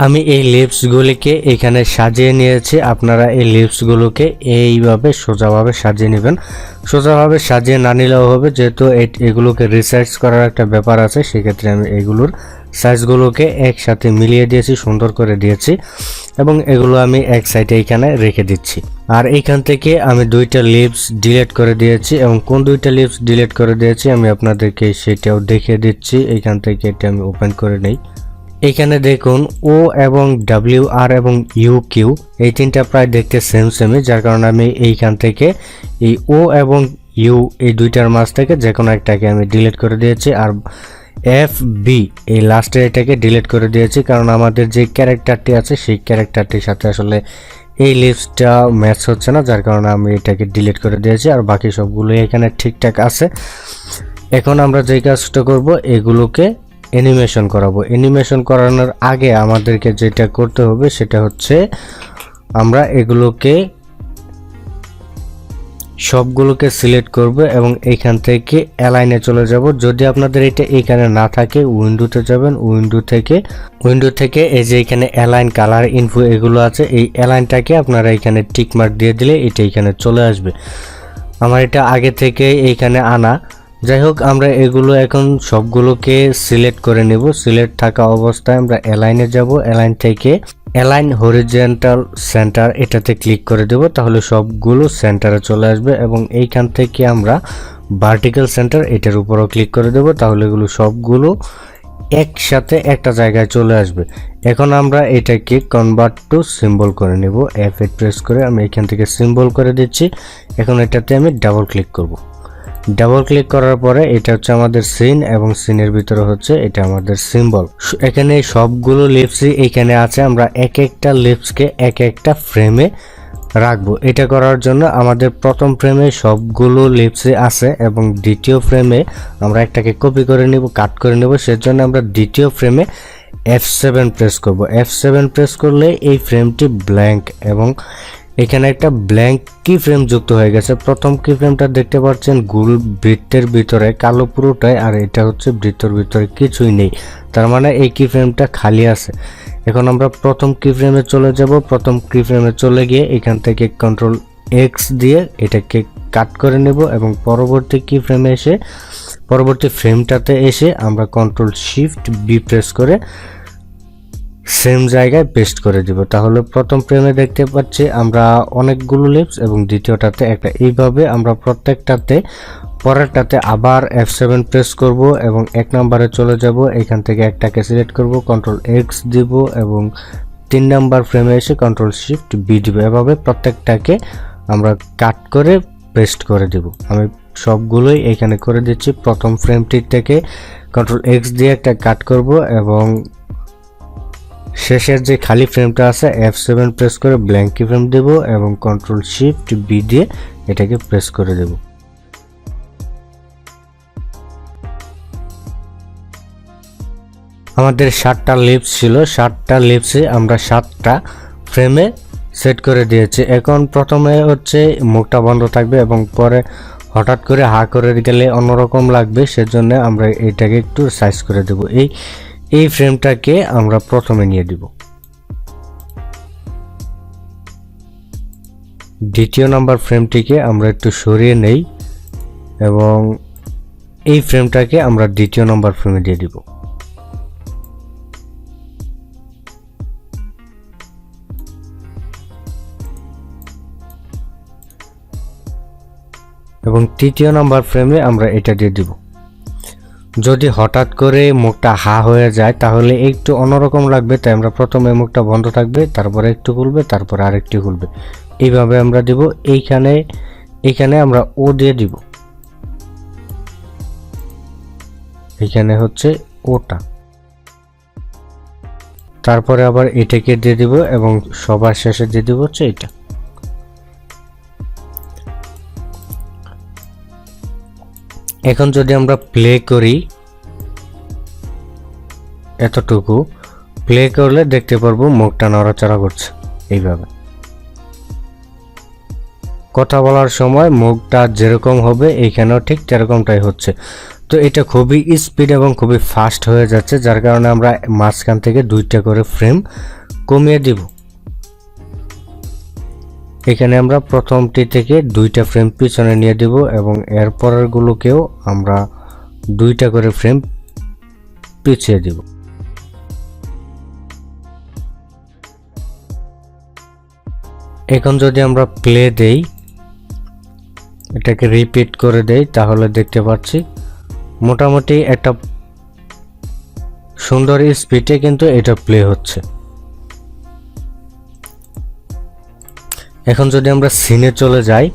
আমি এই লিপসগুলিকে এখানে সাজিয়ে নিয়েছি। আপনারা এই লিপসগুলোকে এইভাবে সোজাভাবে সাজিয়ে নেবেন। সোজাভাবে সাজিয়ে না নিলেও হবে, যেহেতু এগুলোকে রিসার্চ করার একটা ব্যাপার আছে, সেক্ষেত্রে আমি এগুলোর সাইজগুলোকে একসাথে মিলিয়ে দিয়েছি, সুন্দর করে দিয়েছি, এবং এগুলো আমি এক সাইডে এখানে রেখে দিচ্ছি। আর এইখান থেকে আমি দুইটা লিপস ডিলেট করে দিয়েছি, এবং কোন দুইটা লিপস ডিলেট করে দিয়েছি আমি আপনাদেরকে সেটাও দেখিয়ে দিচ্ছি। এইখান থেকে এটা আমি ওপেন করে নেই। এখানে দেখুন ও এবং ডাব্লিউ আর এবং ইউ কিউ এই তিনটা প্রায় দেখতে সেম সেমই যার কারণে আমি এইখান থেকে এই ও এবং ইউ এই দুইটার মাঝ থেকে যে কোনো একটাকে আমি ডিলিট করে দিয়েছি। আর এফ বি এই লাস্টের এটাকে ডিলিট করে দিয়েছি, কারণ আমাদের যে ক্যারেক্টারটি আছে, সেই ক্যারেক্টারটির সাথে আসলে এই লিস্টটা ম্যাচ হচ্ছে না, যার কারণে আমি এটাকে ডিলিট করে দিয়েছি। আর বাকি সবগুলোই এখানে ঠিকঠাক আছে। এখন আমরা যে কাজটা করব, এগুলোকে অ্যানিমেশন করাবো। অ্যানিমেশন করানোর আগে আমাদেরকে যেটা করতে হবে সেটা হচ্ছে আমরা এগুলোকে সবগুলোকে সিলেক্ট করব এবং এইখান থেকে অ্যালাইনে চলে যাব। যদি আপনাদের এটা এইখানে না থাকে উইন্ডোতে যাবেন উইন্ডো থেকে উইন্ডো থেকে এই যে এখানে অ্যালাইন কালার ইনফো এগুলো আছে, এই অ্যালাইনটাকে আপনারা এখানে টিক মার্ক দিয়ে দিলে এটা এখানে চলে আসবে। আমার এটা আগে থেকে এইখানে আনা। যাই হোক আমরা এগুলো এখন সবগুলোকে সিলেক্ট করে নেব। সিলেক্ট থাকা অবস্থায় আমরা অ্যালাইনে যাব। অ্যালাইন থেকে অ্যালাইন হরিজেন্টাল সেন্টার এটাতে ক্লিক করে দেব। তাহলে সবগুলো সেন্টারে চলে আসবে এবং এইখান থেকে আমরা ভার্টিক্যাল সেন্টার এটার উপরও ক্লিক করে দেব। তাহলে এগুলো সবগুলো একসাথে একটা জায়গায় চলে আসবে। এখন আমরা এটাকে কনভার্ট টু সিম্বল করে নেব। এফ প্রেস করে আমি এখান থেকে সিম্বল করে দিচ্ছি। এখন এটাতে আমি ডাবল ক্লিক করব। ডাবল ক্লিক করার পরে এটা হচ্ছে আমাদের সিন এবং সিনের ভিতরে হচ্ছে এটা আমাদের সিম্বল এখানে সবগুলো লিপসই এখানে আছে, আমরা এক একটা লিপসকে এক একটা ফ্রেমে রাখব। এটা করার জন্য আমাদের প্রথম ফ্রেমে সবগুলো লিপসে আছে এবং দ্বিতীয় ফ্রেমে আমরা একটাকে কপি করে নিব কাট করে নেব, সেজন্য আমরা দ্বিতীয় ফ্রেমে এফ সেভেন প্রেস করব। এফ সেভেন প্রেস করলে এই ফ্রেমটি ব্ল্যাঙ্ক এবং এখানে একটা ব্ল্যাঙ্ক কি ফ্রেম যুক্ত হয়ে গেছে। প্রথম কি ফ্রেমটা দেখতে পাচ্ছেন গুল বৃত্তের ভিতরে, কালো পুরোটাই, আর এটা হচ্ছে বৃত্তর ভিতরে কিছুই নেই। তার মানে এই কি ফ্রেমটা খালি আছে। এখন আমরা প্রথম কি ফ্রেমে চলে যাব। প্রথম কি ফ্রেমে চলে গিয়ে এখান থেকে কন্ট্রোল এক্স দিয়ে এটাকে কাট করে নেব এবং পরবর্তী কি ফ্রেমে এসে, পরবর্তী ফ্রেমটাতে এসে আমরা কন্ট্রোল শিফট বি প্রেস করে সেম জায়গায় পেস্ট করে দিব। তাহলে প্রথম ফ্রেমে দেখতে পাচ্ছি আমরা অনেকগুলো লিপস এবং দ্বিতীয়টাতে একটা। এইভাবে আমরা প্রত্যেকটাতে, পরেরটাতে আবার এফ সেভেন প্রেস করব এবং এক নম্বরে চলে যাব। এখান থেকে একটাকে সিলেক্ট করব কন্ট্রোল এক্স দিব এবং তিন নাম্বার ফ্রেমে এসে কন্ট্রোল শিফট বি দিব। এভাবে প্রত্যেকটাকে আমরা কাট করে পেস্ট করে দিব। আমি সবগুলোই এখানে করে দিচ্ছি। প্রথম ফ্রেমটির থেকে কন্ট্রোল এক্স দিয়ে একটা কাট করব এবং শেষের যে খালি ফ্রেমটা আছে এফ সেভেন প্রেস করে ব্ল্যাঙ্কি ফ্রেম দেব এবং কন্ট্রোল শিফট বি দিয়ে এটাকে প্রেস করে দেব। আমাদের সাতটা লিপস ছিল, সাতটা লিপসে আমরা সাতটা ফ্রেমে সেট করে দিয়েছি। এখন প্রথমে হচ্ছে মুখটা বন্ধ থাকবে এবং পরে হঠাৎ করে হা করে গেলে অন্যরকম লাগবে, সেজন্য আমরা এটাকে একটু সাইজ করে দেব। এই এই ফ্রেমটাকে আমরা প্রথমে নিয়ে দিব দ্বিতীয় নাম্বার ফ্রেমটিকে আমরা একটু সরিয়ে নেই এবং এই ফ্রেমটাকে আমরা দ্বিতীয় নাম্বার ফ্রেমে দিয়ে দিব। এবং তৃতীয় নাম্বার ফ্রেমে আমরা এটা দিয়ে দিব। যদি হঠাৎ করে মুখটা হা হয়ে যায়, তাহলে একটু অন্যরকম লাগবে। তাই আমরা প্রথমে মুখটা বন্ধ থাকবে, তারপরে একটু খুলবে, তারপরে আরেকটু খুলবে। এইভাবে আমরা দিব, এইখানে এইখানে আমরা ও দিয়ে দিব। এখানে হচ্ছে ওটা। তারপরে আবার এটাকে দিয়ে দিব এবং সবার শেষে দিয়ে দিব হচ্ছে এটা। এখন যদি আমরা প্লে করি, এতটুকু প্লে করলে দেখতে পারব মুখটা নড়াচড়া করছে, এইভাবে। কথা বলার সময় মুখটা যেরকম হবে, এইখানেও ঠিক সেরকমটাই হচ্ছে। তো এটা খুবই স্পিড এবং খুবই ফাস্ট হয়ে যাচ্ছে, যার কারণে আমরা মাঝখান থেকে দুইটা করে ফ্রেম কমিয়ে দিব। এখানে আমরা প্রথমটি থেকে দুইটা ফ্রেম পিছনে নিয়ে দিব এবং এর পরেরগুলোকেও আমরা দুইটা করে ফ্রেম পিছিয়ে দিব। এখন যদি আমরা প্লে দেই, এটাকে রিপিট করে দেই, তাহলে দেখতে পাচ্ছি মোটামুটি একটা সুন্দর স্পিডে কিন্তু এটা প্লে হচ্ছে। এখন যদি আমরা সিনে চলে যাই,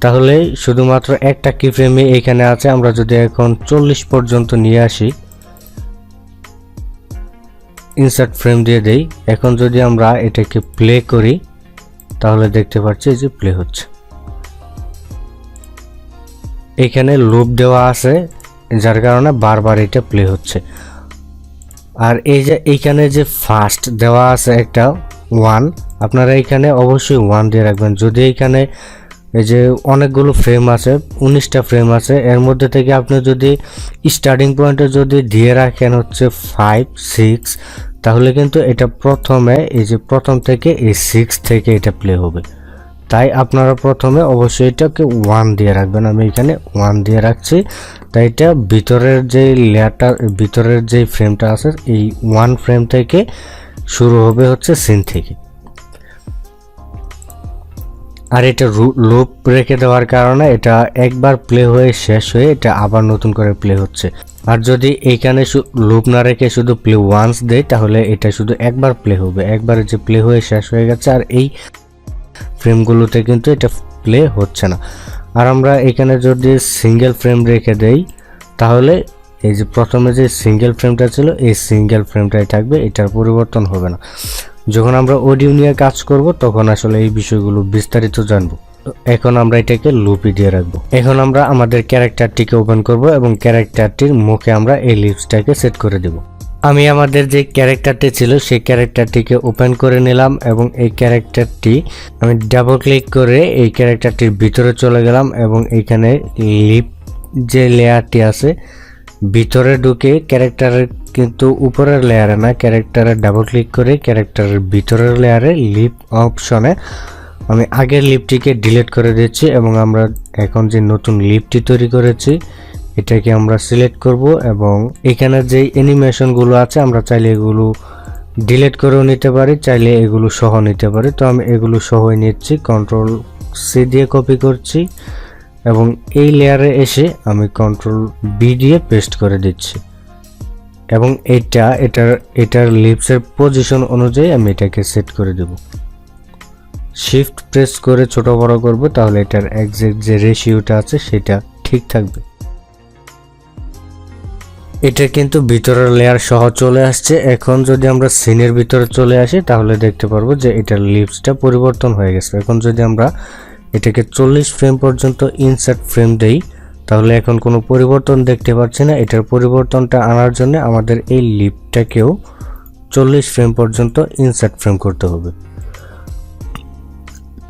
তাহলে শুধুমাত্র একটা কি ফ্রেমে এখানে আছে। আমরা যদি এখন চল্লিশ পর্যন্ত নিয়ে আসি ইনসার্ট ফ্রেম দিয়ে দেই। এখন যদি আমরা এটাকে প্লে করি, তাহলে দেখতে পাচ্ছি যে প্লে হচ্ছে। এখানে লুপ দেওয়া আছে, যার কারণে বারবার এটা প্লে হচ্ছে। আর এই যে, এইখানে যে ফার্স্ট দেওয়া আছে একটা ওয়ান আপনারা এখানে অবশ্যই ওয়ান দিয়ে রাখবেন। যদি এখানে এই যে অনেকগুলো ফ্রেম আছে, উনিশটা ফ্রেম আছে, এর মধ্যে থেকে আপনি যদি স্টার্টিং পয়েন্টে যদি দিয়ে রাখেন হচ্ছে ফাইভ সিক্স তাহলে কিন্তু এটা প্রথমে, এই যে প্রথম থেকে এই সিক্স থেকে এটা প্লে হবে। তাই আপনারা প্রথমে অবশ্যই এটাকে ওয়ান দিয়ে রাখবেন। আমি এখানে ওয়ান দিয়ে রাখছি। তাই এটা ভিতরের যে লেয়ারটা ভিতরের যে ফ্রেমটা আছে, এই ওয়ান ফ্রেম থেকে শুরু হবে হচ্ছে সিন থেকে। আর এটা লুপ রেখে দেওয়ার কারণে এটা একবার প্লে হয়ে শেষ হয়ে এটা আবার নতুন করে প্লে হচ্ছে। আর যদি এইখানে লুপ না রেখে শুধু প্লে ওয়ান্স দেয়, তাহলে এটা শুধু একবার প্লে হবে। একবার যে প্লে হয়ে শেষ হয়ে গেছে, আর এই ফ্রেমগুলোতে কিন্তু এটা প্লে হচ্ছে না। আর আমরা এখানে যদি সিঙ্গেল ফ্রেম রেখে দেই, তাহলে এই যে প্রথমে যে সিঙ্গেল ফ্রেমটা ছিল, এই সিঙ্গেল ফ্রেমটাই থাকবে, এটার পরিবর্তন হবে না। যখন আমরা অডিও নিয়ে কাজ করব, তখন আসলে এই বিষয়গুলো বিস্তারিত জানব। এখন আমরা এটাকে লুপি দিয়ে রাখব। এখন আমরা আমাদের ক্যারেক্টারটিকে ওপেন করব এবং ক্যারেক্টারটির মুখে আমরা এই লিপসটাকে সেট করে দেব। আমি আমাদের যে ক্যারেক্টারটি ছিল, সেই ক্যারেক্টারটিকে ওপেন করে নিলাম এবং এই ক্যারেক্টারটি আমি ডাবল ক্লিক করে এই ক্যারেক্টারটির ভিতরে চলে গেলাম এবং এখানে লিপ যে লেয়ারটি আছে ভিতরে ঢুকে ক্যারেক্টারের কিন্তু উপরের লেয়ারে না, ক্যারেক্টারে ডাবল ক্লিক করে ক্যারেক্টারের ভিতরের লেয়ারে লিপ অপশনে আমি আগের লিপটিকে ডিলিট করে দিচ্ছি এবং আমরা এখন যে নতুন লিপটি তৈরি করেছি, এটাকে আমরা সিলেক্ট করব এবং এখানে যে অ্যানিমেশনগুলো আছে, আমরা চাইলে এগুলো ডিলিট করেও নিতে পারি, চাইলে এগুলো সহ নিতে পারি। তো আমি এগুলো সহই নিচ্ছি কন্ট্রোল সি দিয়ে কপি করছি। এবং এই লেয়ারে এসে আমি কন্ট্রোল বি দিয়ে পেস্ট করে দিচ্ছি। এবং এটা, এটার এটার লিপসের পজিশন অনুযায়ী আমি এটাকে সেট করে দেব। শিফট প্রেস করে ছোট বড় করব, তাহলে এটার একজ্যাক্ট যে রেশিওটা আছে সেটা ঠিক থাকবে। এটা কিন্তু ভিতরের লেয়ার সহ চলে আসছে। এখন যদি আমরা সিনের ভিতরে চলে আসি, তাহলে দেখতে পারব যে এটার লিপসটা পরিবর্তন হয়ে গেছে। এখন যদি আমরা এটাকে চল্লিশ ফ্রেম পর্যন্ত ইনসার্ট ফ্রেম দেই। তাহলে এখন কোনো পরিবর্তন দেখতে পাচ্ছি না। এটার পরিবর্তনটা আনার জন্য আমাদের এই লিপটাকেও চল্লিশ ফ্রেম পর্যন্ত ইনসার্ট ফ্রেম করতে হবে।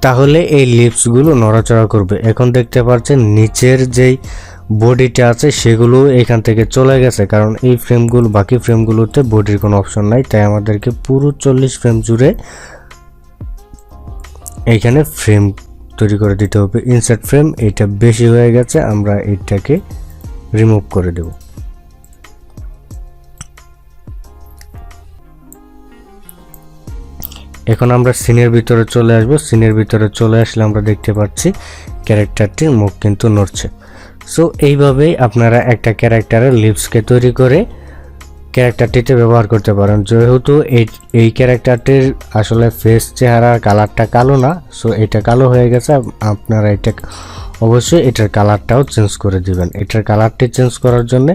তাহলে এই লিপসগুলো নড়াচড়া করবে। এখন দেখতে পাচ্ছেন নিচের যেই বডিটা আছে, সেগুলো এখান থেকে চলে গেছে। কারণ এই ফ্রেমগুলো বাকি ফ্রেমগুলোতে বডির কোনো অপশন নাই। তাই আমাদেরকে পুরো চল্লিশ ফ্রেম জুড়ে এইখানে ফ্রেম তৈরি করে দিতে হবে। ইনসার্ট ফ্রেম এটা বেশি হয়ে গেছে, আমরা এটাকে রিমুভ করে দেব। এখন আমরা সিনের ভিতরে চলে আসব। সিনের ভিতরে চলে আসলে আমরা দেখতে পাচ্ছি ক্যারেক্টারটির মুখ কিন্তু নড়ছে। সো এইভাবেই আপনারা একটা ক্যারেক্টারের লিপসকে তৈরি করে ক্যারেক্টারটিতে ব্যবহার করতে পারেন। যেহেতু এই এই ক্যারেক্টারটির আসলে ফেস চেহারার কালারটা কালো না সো এটা কালো হয়ে গেছে। আপনারা এটা অবশ্যই এটার কালারটাও চেঞ্জ করে দিবেন। এটার কালারটি চেঞ্জ করার জন্য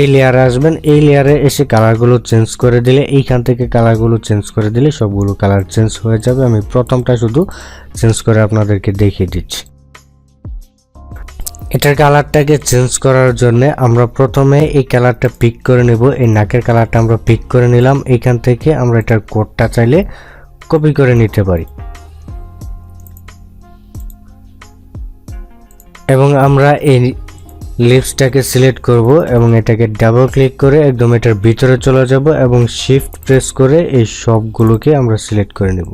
এই লেয়ারে আসবেন। এই লেয়ারে এসে কালারগুলো চেঞ্জ করে দিলে, এইখান থেকে কালারগুলো চেঞ্জ করে দিলে সবগুলো কালার চেঞ্জ হয়ে যাবে। আমি প্রথমটা শুধু চেঞ্জ করে আপনাদেরকে দেখিয়ে দিচ্ছি। এটার কালারটাকে চেঞ্জ করার জন্য আমরা প্রথমে এই কালারটা পিক করে নেব। এই নাকের কালারটা আমরা পিক করে নিলাম। এখান থেকে আমরা এটার কোডটা চাইলে কপি করে নিতে পারি। এবং আমরা এই লিপসটাকে সিলেক্ট করব এবং এটাকে ডাবল ক্লিক করে একদম এটার ভিতরে চলে যাব এবং শিফট প্রেস করে এই সবগুলোকে আমরা সিলেক্ট করে নেব।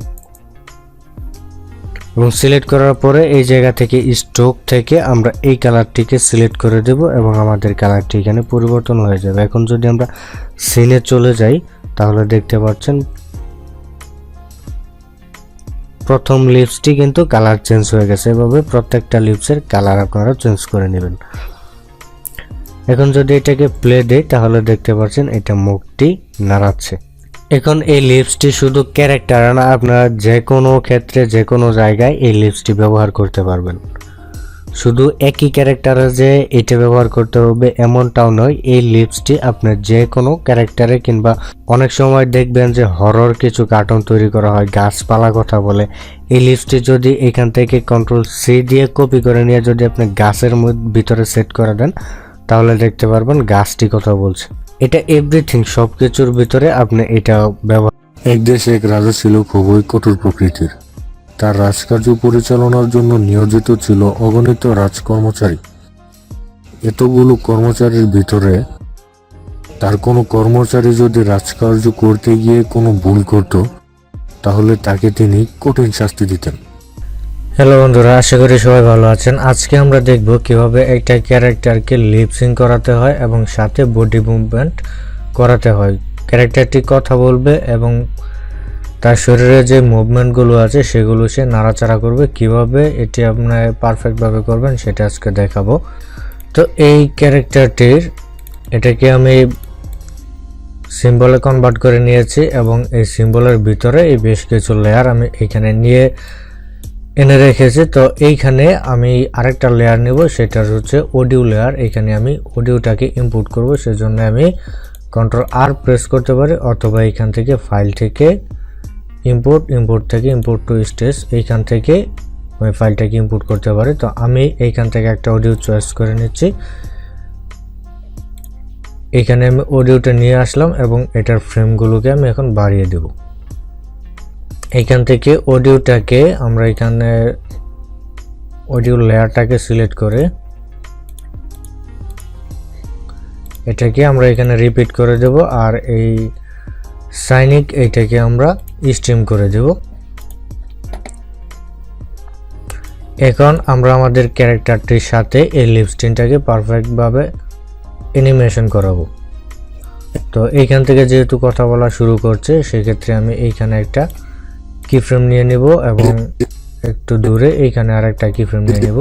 এবং সিলেক্ট করার পরে এই জায়গা থেকে স্ট্রোক থেকে আমরা এই কালারটিকে সিলেক্ট করে দেব এবং আমাদের কালারটি এখানে পরিবর্তন হয়ে যাবে। এখন যদি আমরা সিনে চলে যাই, তাহলে দেখতে পাচ্ছেন প্রথম লিপসটি কিন্তু কালার চেঞ্জ হয়ে গেছে। এভাবে প্রত্যেকটা লিপসের কালার আপনারা চেঞ্জ করে নেবেন। এখন যদি এটাকে প্লে দেই, তাহলে দেখতে পাচ্ছেন এটা মুখটি নাড়াচ্ছে। এখন এই লিপসটি শুধু ক্যারেক্টার না, আপনারা যে কোনো ক্ষেত্রে যে কোনো জায়গায় এই লিপসটি ব্যবহার করতে পারবেন। শুধু একই ক্যারেক্টারে যে এটা ব্যবহার করতে হবে এমনটাও নয়, এই লিপসটি আপনার যে কোনো ক্যারেক্টারে কিংবা অনেক সময় দেখবেন যে হরর কিছু কার্টুন তৈরি করা হয়, গাছপালা কথা বলে। এই লিপসটি যদি এখান থেকে কন্ট্রোল সি দিয়ে কপি করে নিয়ে যদি আপনি গাছের ভিতরে সেট করে দেন, তাহলে দেখতে পারবেন গাছটি কথা বলছে। এটা এভরিথিং সব কিছুর ভিতরে আপনি এটা ব্যবহার এক দেশে এক রাজা ছিল খুবই কঠোর প্রকৃতির। তার রাজকার্য পরিচালনার জন্য নিয়োজিত ছিল অগণিত রাজকর্মচারী। এতগুলো কর্মচারীর ভিতরে তার কোনো কর্মচারী যদি রাজকার্য করতে গিয়ে কোনো ভুল করত, তাহলে তাকে তিনি কঠিন শাস্তি দিতেন। হ্যালো বন্ধুরা, আশা করি সবাই ভালো আছেন। আজকে আমরা দেখব কীভাবে একটা ক্যারেক্টারকে লিপসিং করাতে হয় এবং সাথে বডি মুভমেন্ট করাতে হয়। ক্যারেক্টারটি কথা বলবে এবং তার শরীরে যে মুভমেন্টগুলো আছে, সেগুলো সে নাড়াচাড়া করবে। কীভাবে এটি আপনার পারফেক্টভাবে করবেন, সেটা আজকে দেখাবো। তো এই ক্যারেক্টারটির, এটাকে আমি সিম্বলে কনভার্ট করে নিয়েছি এবং এই সিম্বলের ভিতরে এই বেশ কিছু লেয়ার আমি এখানে নিয়ে এনে রেখেছি, তো এইখানে আমি আরেকটা লেয়ার নেব সেটা হচ্ছে অডিও লেয়ার এখানে আমি অডিওটাকে ইনপুট করব, সেজন্য আমি কন্ট্রোল আর প্রেস করতে পারি, অথবা এইখান থেকে ফাইল থেকে ইম্পোর্ট ইম্পোর্ট থেকে ইম্পোর্ট টু স্টেজ এইখান থেকে আমি ফাইলটাকে ইম্পোর্ট করতে পারি। তো আমি এইখান থেকে একটা অডিও চয়েস করে নিচ্ছি। এখানে আমি অডিওটা নিয়ে আসলাম এবং এটার ফ্রেমগুলোকে আমি এখন বাড়িয়ে দেবো। এইখান থেকে অডিওটাকে আমরা এখানে অডিও লেয়ারটাকে সিলেক্ট করে এটাকে আমরা এখানে রিপিট করে দেব আর এই সাইনিক এইটাকে আমরা স্ট্রিম করে দেব। এখন আমরা আমাদের ক্যারেক্টারটির সাথে এই লিপস্টিনটাকে পারফেক্টভাবে অ্যানিমেশন করাবো। তো এইখান থেকে যেহেতু কথা বলা শুরু করছে, সেক্ষেত্রে আমি এইখানে একটা কি ফ্রেম নিয়ে নিব এবং একটু দূরে এইখানে আরেকটা কি ফ্রেম নিয়ে নিব।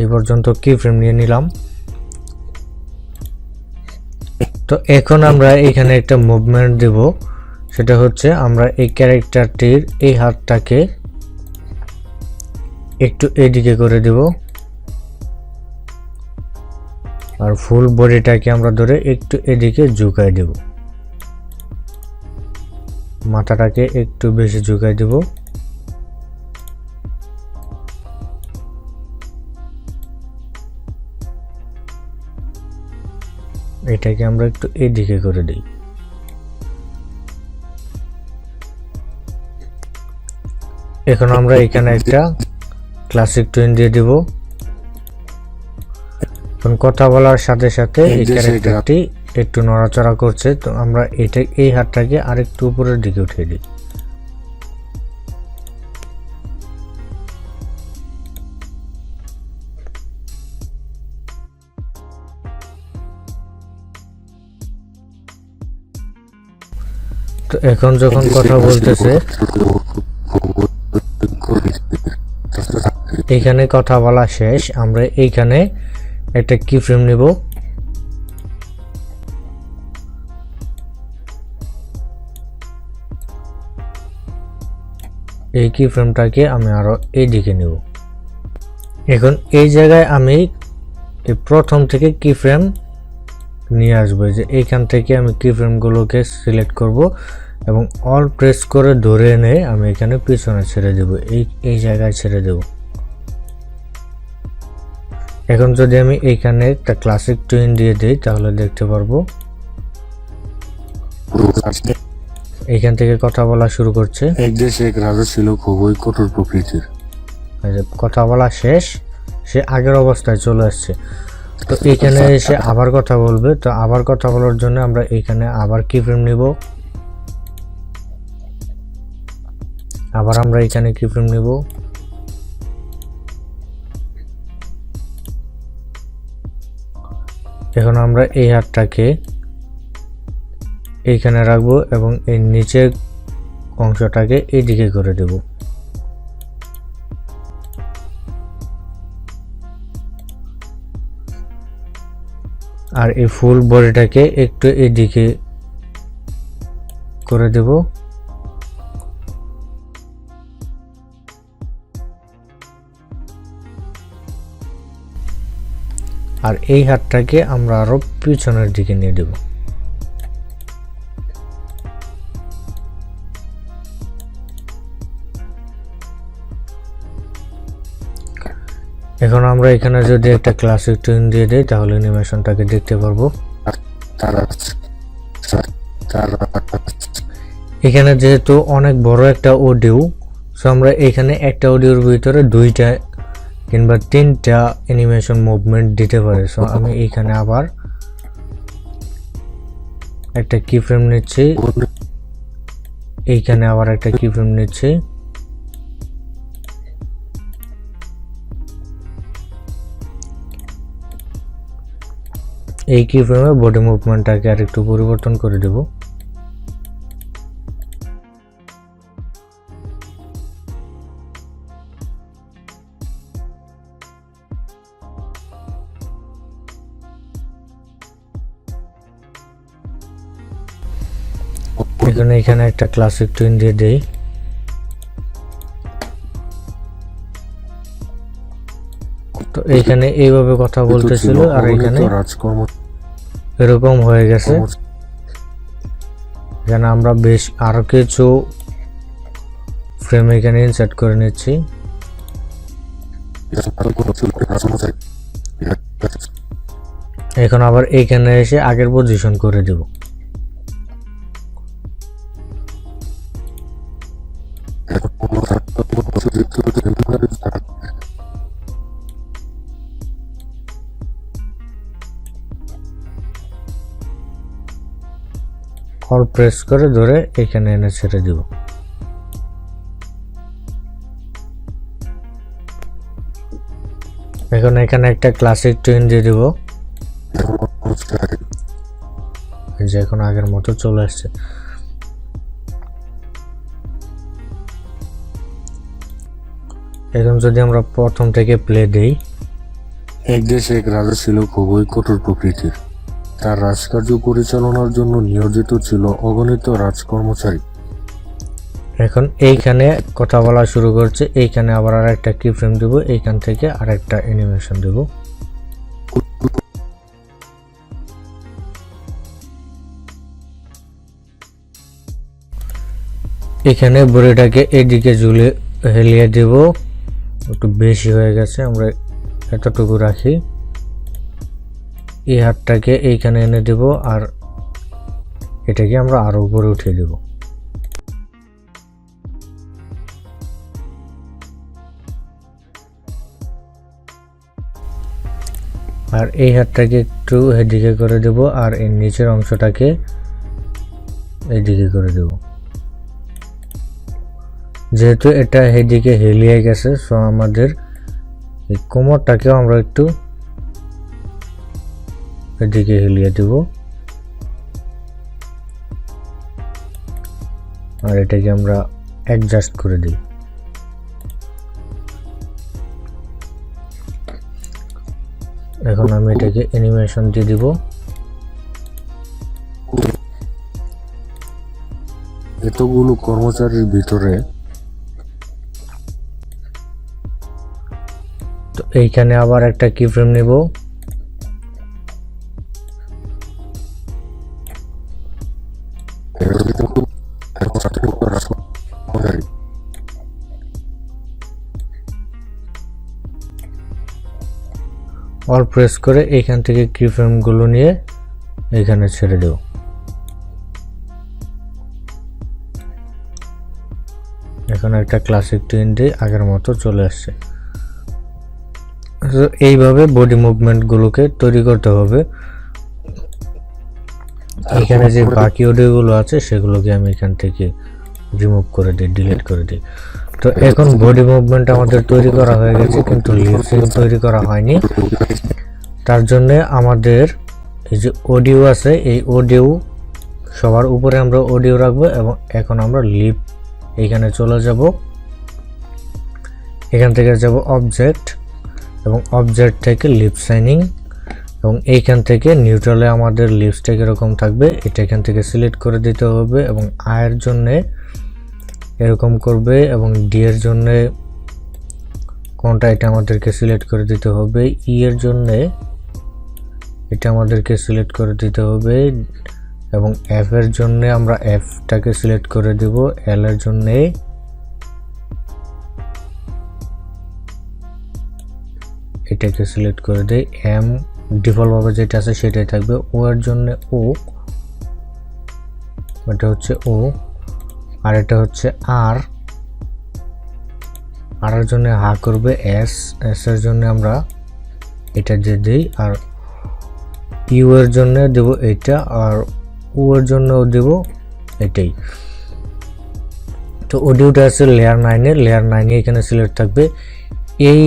এই পর্যন্ত কি ফ্রেম নিয়ে নিলাম। তো এখন আমরা এখানে একটা মুভমেন্ট দেব। সেটা হচ্ছে আমরা এই ক্যারেক্টারটির এই হাতটাকে একটু এদিকে করে দেব। আর ফুল বডিটাকে আমরা ধরে একটু এদিকে ঝুঁকাই দেবো। মাথাটাকে একটু বেশি ঝুঁকাই দেব। এটাকে আমরা একটু এদিকে করে দিই। এখন আমরা এখানে একটা ক্লাসিক টুইন দিয়ে দিব। এখন কথা বলার সাথে সাথে এই ক্যারেক্টারটি একটু নড়াচড়া করছে, তো আমরা এটা, এই হাতটাকে আরেকটু উপরের দিকে উঠিয়ে দিই। তো এখন যখন কথা বলতেছে, এখানে কথা বলা শেষ। আমরা এইখানে একটা কি ফ্রেম নিব। এই কি ফ্রেমটাকে আমি আরও এই দিকে নেব। এখন এই জায়গায় আমি এই প্রথম থেকে কি ফ্রেম নিয়ে আসব। যে এইখান থেকে আমি কি ফ্রেমগুলোকে সিলেক্ট করব এবং অল প্রেস করে ধরে এনে আমি এখানে পিছনে ছেড়ে দেব। এই এই জায়গায় ছেড়ে দেব। এখন যদি আমি এইখানে একটা ক্লাসিক টুইন দিয়ে দিই, তাহলে দেখতে পারব। এইখান থেকে কথা বলা শুরু করছে। এক দেশে এক রাজা ছিল খুবই কঠোর প্রকৃতির। কথা বলা শেষ সে আগের অবস্থায় চলে আসছে। তো এখানে এসে আবার কথা বলবে। তো আবার কথা বলার জন্য আমরা এখানে আবার কি ফ্রেম নিব? আবার আমরা এখানে কি ফ্রেম নিব? এখন আমরা এই হাতটাকে এইখানে রাখব এবং এই নিচের অংশটাকে এইদিকে করে দেব। আর এই ফুল বডিটাকে একটু এদিকে করে দেব। আর এই হাতটাকে আমরা আরও পিছনের দিকে নিয়ে দেব। এখন আমরা এখানে যদি একটা ক্লাসিক টুইন দিয়ে দিই, তাহলে অ্যানিমেশনটাকে দেখতে পারব। এখানে যেহেতু অনেক বড় একটা অডিও সো আমরা এখানে একটা অডিওর ভিতরে দুইটা কিংবা তিনটা অ্যানিমেশন মুভমেন্ট দিতে পারে। সো আমি এখানে আবার একটা কি ফ্রেম নিচ্ছি। এইখানে আবার একটা কি ফ্রেম নিচ্ছি। এই কি ফ্রেমে বডি মুভমেন্টটাকে আর একটু পরিবর্তন করে দেবো। এখানে এখানে একটা ক্লাসিক টুইন দিয়ে দেই। তো এইখানে এইভাবে কথা বলতেছিল আর এখানে এরকম হয়ে গেছে। এখানে আমরা বেশ আরও কিছু ফ্রেম এখানে ইনসার্ট করে নিচ্ছি। এখন আবার এইখানে এসে আগের পজিশন করে দেব। অল প্রেস করে ধরে এখানে এনে ছেড়ে দিব। এখন এখানে একটা ক্লাসিক টুইন দিয়ে দিব। যে এখন আগের মতো চলে আসছে। এখন যদি আমরা প্রথম থেকে প্লে দেই, এক দেশে এক রাজা ছিল খুবই কঠোর প্রকৃতির। তার রাজকার্য পরিচালনার জন্য নিয়োজিত ছিল অগণিত রাজকর্মচারী। এখন এইখানে কথা বলা শুরু করছে, এইখানে আবার আর একটা কি ফ্রেম দিব, এইখান থেকে আর একটা অ্যানিমেশন দেব। এখানে বড়িটাকে এদিকে ঝুলে হেলিয়ে দেব, একটু বেশি হয়ে গেছে, আমরা এতটুকু রাখি। এই হাতটাকে এইখানে এনে দেব আর এটাকে আমরা আরও উপরে উঠিয়ে দেবো। আর এই হাতটাকে একটু এদিকে করে দেব আর এর নিচের অংশটাকে এদিকে করে দেব। যেহেতু এটা এদিকে হেলিয়ে গেছে সো আমাদের এই কোমরটাকেও আমরা একটু এদিকে হেলিয়ে দেব। আর এটাকে আমরা অ্যাডজাস্ট করে দিই। এখন আমি এটাকে অ্যানিমেশন দিয়ে দিব। এতগুলো কর্মচারীর ভিতরে তো এইখানে আবার একটা কি ফ্রেম নেব। অল প্রেস করে এইখান থেকে কি ফ্রেমগুলো নিয়ে এখানে ছেড়ে দেব। এখন একটা ক্লাসিক টুইন আগের মতো চলে আসছে। এইভাবে বডি মুভমেন্টগুলোকে তৈরি করতে হবে। এখানে যে বাকি অডিওগুলো আছে সেগুলোকে আমি এখান থেকে রিমুভ করে দিই ডিলিট করে দিই। তো এখন বডি মুভমেন্ট আমাদের তৈরি করা হয়ে গেছে কিন্তু লিপসিং তৈরি করা হয়নি। তার জন্য আমাদের এই যে অডিও আছে এই অডিও সবার উপরে আমরা অডিও রাখব এবং এখন আমরা লিপ এখানে চলে যাব। এখান থেকে যাব অবজেক্ট এবং অবজেক্ট থেকে লিপ সাইনিং এবং এইখান থেকে নিউট্রালে আমাদের লিপসটা এরকম থাকবে, এটা এখান থেকে সিলেক্ট করে দিতে হবে এবং আয়ের জন্যে এরকম করবে এবং ডি এর জন্যে কোনটা এটা আমাদেরকে সিলেক্ট করে দিতে হবে ই এর জন্যে এটা আমাদেরকে সিলেক্ট করে দিতে হবে এবং এফ এর জন্যে আমরা এফটাকে সিলেক্ট করে দিব এল এর জন্যে এটাকে সিলেক্ট করে দেই এম ডিফল্টভাবে যেটা আছে সেটাই থাকবে। ও এর জন্য ও, এটা হচ্ছে ও, আর এটা হচ্ছে আর। আর এর জন্য হা করবে এস। এস এর জন্য আমরা এটা দিয়ে দিই, আর ইউ এর জন্য দেব এটা, আর ও এর জন্য দেব এটাই। তো অডিওটা আছে লেয়ার নাইনে লেয়ার নাইনে এখানে সিলেক্ট থাকবে। এই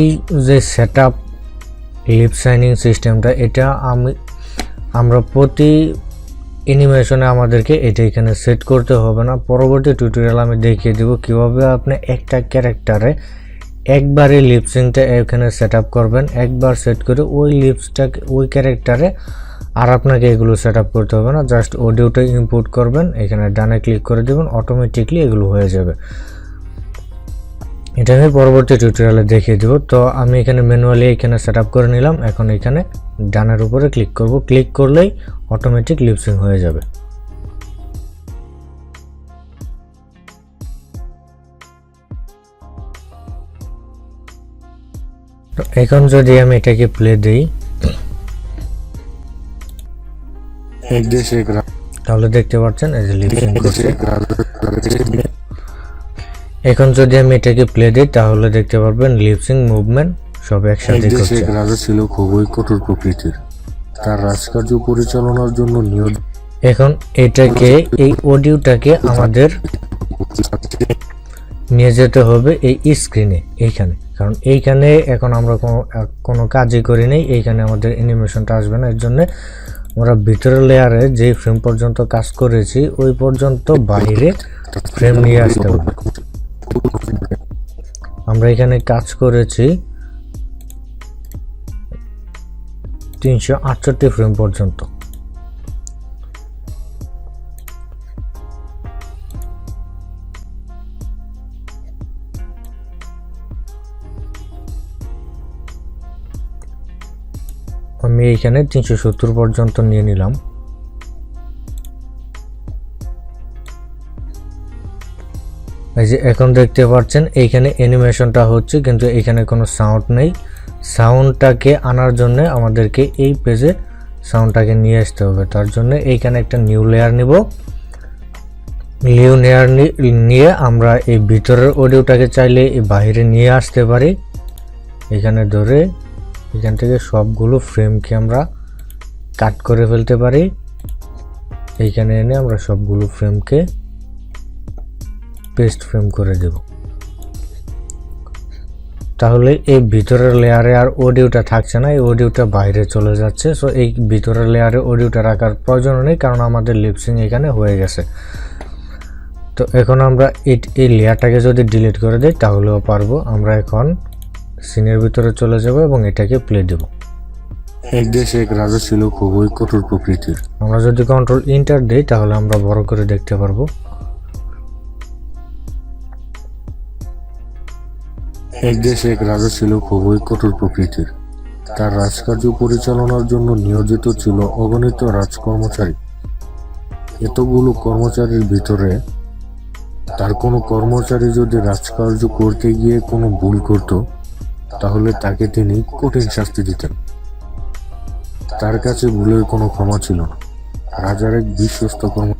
যে সেট আপ লিপ সাইনিং সিস্টেমটা, এটা আমি, আমরা প্রতি অ্যানিমেশনে আমাদেরকে এটা এখানে সেট করতে হবে না। পরবর্তী টিউটোরিয়াল আমি দেখিয়ে দেব কীভাবে আপনি একটা ক্যারেক্টারে একবারে লিপসিংটা এখানে সেট আপ করবেন। একবার সেট করে ওই লিপসটাকে ওই ক্যারেক্টারে আর আপনাকে এগুলো সেট আপ করতে হবে না। জাস্ট অডিওটা ইনপুট করবেন, এখানে ডানে ক্লিক করে দেবেন অটোমেটিকলি এগুলো হয়ে যাবে। এটা আমি পরবর্তী টিউটোরিয়ালে দেখিয়ে দেবো। তো আমি এখানে ম্যানুয়ালি এখানে সেট করে নিলাম। এখন এখানে ডানের উপরে ক্লিক করব। ক্লিক করলেই অটোমেটিক লিপসিং হয়ে যাবে। তো এখন যদি আমি এটাকে প্লে দিই তাহলে দেখতে পাচ্ছেন এই যে লিপসিং করছে। এখন যদি আমি এটাকে প্লে দিই তাহলে দেখতে পারবেন লিপসিং মুভমেন্ট সব একসাথে করছে। এক রাজা ছিল খুবই কঠোর প্রকৃতির। তার রাজকার্য পরিচালনার জন্য নিয়োজিত এখন এটাকে এই অডিওটাকে আমাদের নিয়ে যেতে হবে এই স্ক্রিনে এইখানে। কারণ এইখানে এখন আমরা কোনো কোনো কাজই করি নেই এইখানে আমাদের অ্যানিমেশনটা আসবে না। এর জন্য আমরা ভিতরের লেয়ারে যে ফ্রেম পর্যন্ত কাজ করেছি ওই পর্যন্ত বাইরে ফ্রেম নিয়ে আসতে হবে। আমরা এখানে কাজ করেছি তিনশো আটষট্টি ফ্রেম পর্যন্ত। আমি এইখানে তিনশো সত্তর পর্যন্ত নিয়ে নিলাম। এই যে এখন দেখতে পাচ্ছেন, এইখানে অ্যানিমেশনটা হচ্ছে, কিন্তু এখানে কোনো সাউন্ড নেই। সাউন্ডটাকে আনার জন্য আমাদেরকে এই পেজে সাউন্ডটাকে নিয়ে আসতে হবে। তার জন্য এইখানে একটা নিউ লেয়ার নিব। নিউ লেয়ার নিয়ে আমরা এই ভিতরের অডিওটাকে চাইলে এই বাইরে নিয়ে আসতে পারি। এখানে ধরে এখান থেকে সবগুলো ফ্রেমকে আমরা কাট করে ফেলতে পারি। এইখানে এনে আমরা সবগুলো ফ্রেমকে পেস্ট ফ্রেম করে দেব। তাহলে এই ভিতরের লেয়ারে আর অডিওটা থাকছে না এই অডিওটা বাইরে চলে যাচ্ছে। সো এই ভিতরের লেয়ারে অডিওটা রাখার প্রয়োজন নেই কারণ আমাদের লিপসিং এখানে হয়ে গেছে। তো এখন আমরা এই এই লেয়ারটাকে যদি ডিলিট করে দিই তাহলেও পারব। আমরা এখন সিনের ভিতরে চলে যাব এবং এটাকে প্লে দেব। এক দেশে এক রাজা ছিল খুবই কঠোর প্রকৃতির। আমরা যদি কন্ট্রোল ইন্টার দিই তাহলে আমরা বড় করে দেখতে পারব। এক দেশে এক রাজা ছিল খুবই কঠোর প্রকৃতির। তার রাজকার্য পরিচালনার জন্য নিয়োজিত ছিল অগণিত রাজকর্মচারী। এতগুলো কর্মচারীর ভিতরে তার কোনো কর্মচারী যদি রাজকার্য করতে গিয়ে কোনো ভুল করত, তাহলে তাকে তিনি কঠিন শাস্তি দিতেন। তার কাছে ভুলের কোনো ক্ষমা ছিল না। রাজার এক বিশ্বস্ত কর্ম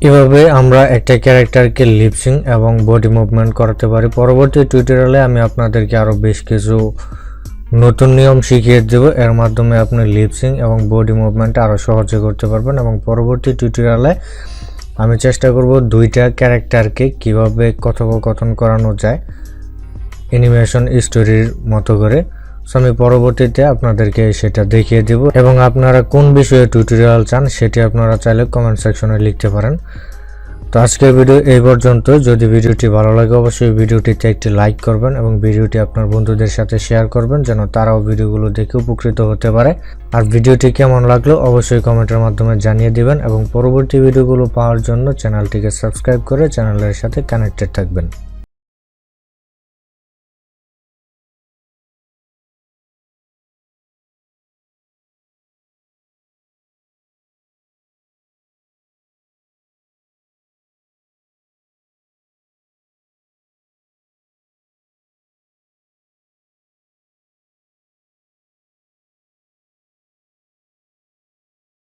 এভাবে আমরা একটা ক্যারেক্টারকে লিপসিং এবং বডি মুভমেন্ট করাতে পারি। পরবর্তী টিউটোরিয়ালে আমি আপনাদেরকে আরও বেশ কিছু নতুন নিয়ম শিখিয়ে দেব। এর মাধ্যমে আপনি লিপসিং এবং বডি মুভমেন্ট আরও সহজে করতে পারবেন এবং পরবর্তী টিউটোরিয়ালে আমি চেষ্টা করব দুইটা ক্যারেক্টারকে কীভাবে কথোপকথন করানো যায়। অ্যানিমেশন স্টোরির মতো করে। আমি পরবর্তীতে আপনাদেরকে সেটা দেখিয়ে দেব। এবং আপনারা কোন বিষয়ে টিউটোরিয়াল চান সেটি আপনারা চাইলে কমেন্ট সেকশনে লিখতে পারেন। তো আজকের ভিডিও এই পর্যন্ত। যদি ভিডিওটি ভালো লাগে, অবশ্যই ভিডিওটিতে একটি লাইক করবেন এবং ভিডিওটি আপনার বন্ধুদের সাথে শেয়ার করবেন, যেন তারাও ভিডিওগুলো দেখে উপকৃত হতে পারে। আর ভিডিওটি কেমন লাগল, অবশ্যই কমেন্টের মাধ্যমে জানিয়ে দিবেন এবং পরবর্তী ভিডিওগুলো পাওয়ার জন্য চ্যানেলটিকে সাবস্ক্রাইব করে চ্যানেলের সাথে কানেক্টেড থাকবেন।